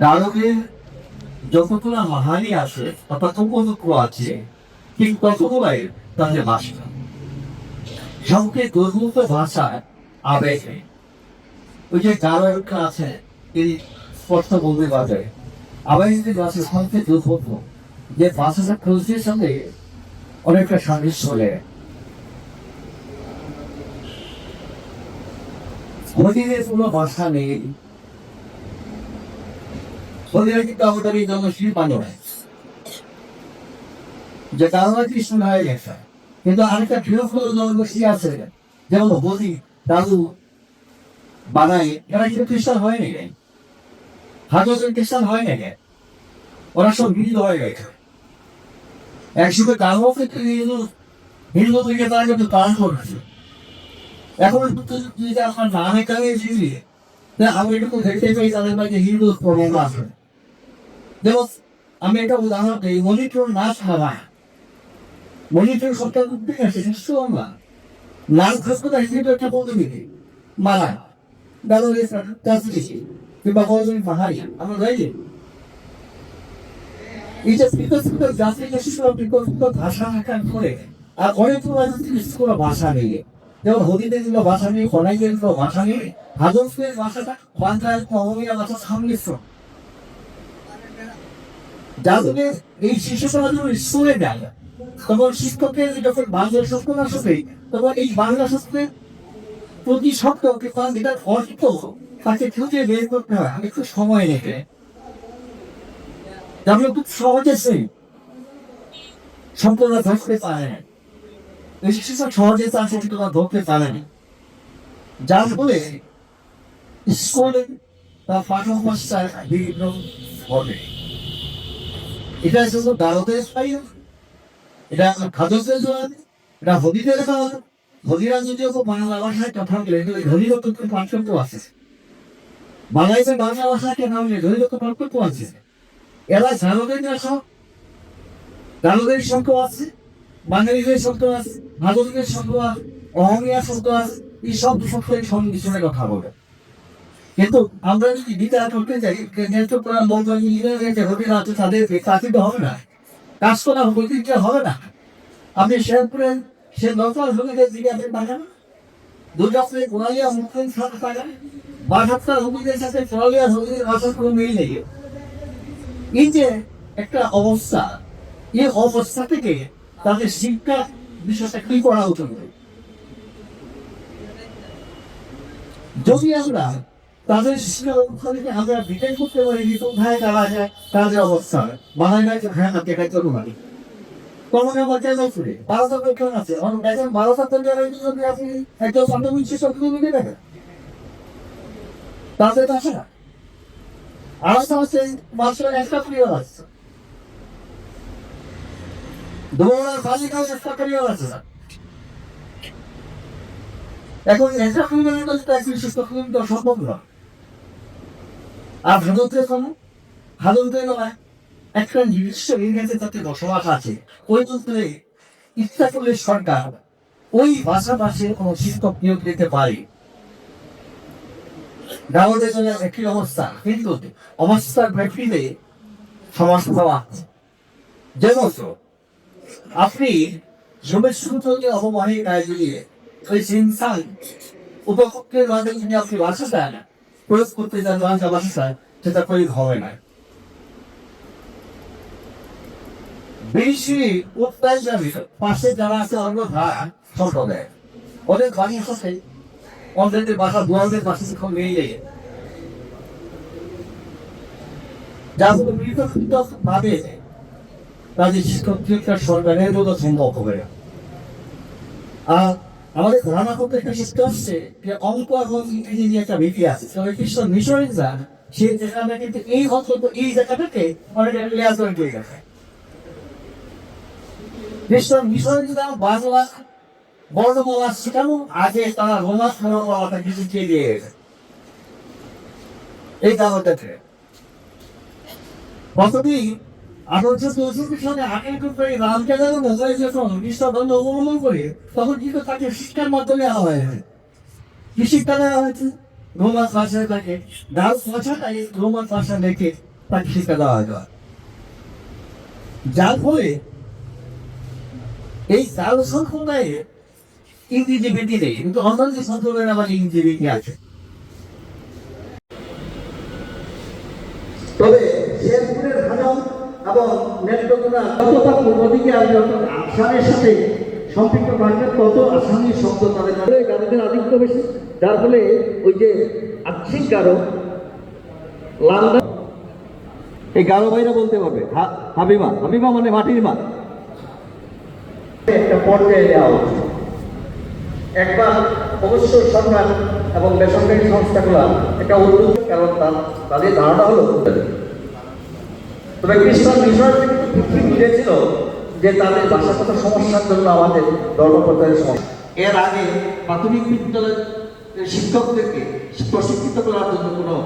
দানবের যতগুলো মাহানি আছে, অর্থাৎ উপযুক্ত আছে, ঠিক ততগুলাই তাদের ভাষা সবকে দুর্মুখ ভাষায় আবেগে। ওই যে গায়ক আছে, তিনি স্পষ্ট বলতে পারে আবেগে গাছে সবচেয়ে দুর্ভোগ যে ভাষাটা খুঁজতে সঙ্গে অনেকটা সাদৃশ্য হলে। হরিদের কোনো ভাষা নেই। যে হয়ে গেছে কিন্তু আরেকটা আছে। যেমন দাদু এরা কিন্তু খ্রিস্টান হাজার খ্রিস্টান ওরা সব হিন্দু হয়ে গেছে একসাথে কারও ক্ষেত্রে হিন্দু হিন্দু থেকে তারা কিন্তু পালন করেছে। এখন যদি আপনার না এখানে জিবি আমি একটু দেখতে পাই তাদের মাঝে হিন্দু প্রবলেম আছে। আমি উদাহরণ দিই না ছাড়া সরকার আছে আমরা। লাল হিসেবে একটা মারা দাদু কাছে কিংবা পাহাড়ি যে বিকশিত জাতির ভাষা করে আর ভাষা নেই। যেমন ভাষা নেই ভাষা নেই হাজমের ভাষাটা যাদের এই শিশুটা যখন স্কুলে যায় তখন শিক্ষকের যখন বাংলা শিক্ষক আসবে, তখন এই বাংলা শিক্ষকের প্রতি সপ্তাহকে কারণ যেটা অর্থ তাকে খুঁজে বের করতে হয়। একটু সময় নেবে যেমন খুব সহজে সেই সম্পূর্ণ ধরতে পারে না। এই শিশুটা সহজে তার সম্পূর্ণ ধরতে পারে না। যার ফলে স্কুলে তার পাঠক মাস্টার বিভিন্ন হবে এটা শুধু দারদের পাই না এটা খাদসের জোয়ার এটা হদিদের খাওয়া হদিরা যদিও বাংলা ভাষায় কথা বলে কিন্তু ওই হদিরও তো পার্থক্য আছে। বাংলাদেশের বাংলা ভাষায় কেন বলে হদিরও তো পার্থক্য আছে। এরা জানদের দেখো জানদের শব্দ আছে, বাঙালিদের শব্দ আছে ভারতীয় শব্দ আছে অহমিয়া শব্দ আছে, এই সব শব্দের সংমিশ্রণে কথা বলে। কিন্তু আমরা যদি বিচার করতে যাই যেহেতু প্রাণ যে হোটেল আছে তাদের তো হবে না। কাজ করা ঐতিহ্য হবে না। আপনি শেরপুরে, সে নকল হুকিদের দিকে আপনি পাঠান। দুর্গাপুরে কোনালিয়া মুখেন সাথে পাঠান। সাথে কোনো মিল নেই। এই যে একটা অবস্থা, এই অবস্থা থেকে তাদের শিক্ষা বিষয়টা কি করা উচিত? যদি আমরা তাদের শিক্ষা ব্যবস্থাকে আমরা বিচার করতে পারি যে কোথায় তারা যায় তাদের অবস্থা বাংলায় হ্যাঁ শিক্ষক তাদের আসে না। প্রিয় আছে। না এখন শিক্ষক কিন্তু সম্ভব না। আর ভারতের কোনো ভারতের নয় একটা নির্দিষ্ট এরিয়াতে তাতে বসবাস আছে। ওই বলতে ইচ্ছা করলে সরকার ওই ভাষাভাষীর কোনো শিক্ষক নিয়োগ দিতে পারে। গ্রামের জন্য একই অবস্থা, কিন্তু অবস্থার প্রেক্ষিতে সমস্যা আছে। যেমন আপনি জমির সূত্রকে অবমাননায় জড়িয়ে ওই ইনসান উপভোগের মাধ্যমে আপনি ভাষাটা প্রয়োগ করতে চান বাংলা ভাষায় সেটা প্রয়োগ হবে না বেশি উত্তাল যাবে পাশে যারা আছে অন্য সম্প্রদায় ওদের বাড়ির সাথে অন্যদের বাসা দুয়ারদের পাশে শিক্ষক নিয়ে যায় যাগুলো বিকশিত ভাবে শিক্ষক সরকারের মতো সম্ভব হবে আর আমাদের ধারণা করতে একটা শিখতে হচ্ছে যে অঙ্ক এবং ইংরেজি নিয়ে একটা ভীতি আছে। তো এই খ্রিস্টান মিশনারিজরা সে যেখানে কিন্তু এই অন্তত এই জায়গাটাকে অনেক লেয়ার করে দিয়ে গেছে খ্রিস্টান মিশনারিজরা বাংলা বর্ণমালা শেখানো, আগে তারা রোমান বর্ণমালাটা কিছু খেয়ে দিয়ে গেছে। এই কারণটাতে কতদিন আঠারোশো চৌষট্টি সালে আঠারো করে রামচাঁদের মোবাইল যখন উনিশশো বন্ধ অবলম্বন করে তখন কিন্তু তাকে শিক্ষার মাধ্যমে আনা হয়েছে কি শিক্ষা দেওয়া হয়েছে? রোমান ভাষায় তাকে ডাক ভাষাটাই রোমান ভাষা রেখে তাকে শিক্ষা দেওয়া হয় যার ফলে এই কারও সংখ্যায় ইংরেজি বেটি নেই, কিন্তু অন্যান্য সংখ্যায় আবার ইংরেজি বেটি আছে। তবে শেরপুরের এবং যতটা পূর্ব দিকে আসবে আসামের সাথে সম্পৃক্ত থাকবে তত আসামি শব্দ তাদের গাড়িদের আধিক্য বেশি যার ফলে ওই যে আচ্ছিক গারো লান্দা এই গারো ভাইরা বলতে পারবে হা- হাবিমা হাবিমা মানে মাটির মা একটা পর্যায়ে দেওয়া উচিত একবার অবশ্য সরকার এবং বেসরকারি সংস্থাগুলো একটা উদ্যোগ কারণ তাদের ধারণা হলো তবে খ্রিস্টান ঠিক বুঝেছিল যে তাদের ভাষাগত সমস্যার জন্য আমাদের ধর্মপ্রচারের সমস্যা। এর আগে প্রাথমিক বিদ্যালয়ের শিক্ষকদেরকে প্রশিক্ষিত করার জন্য কোনো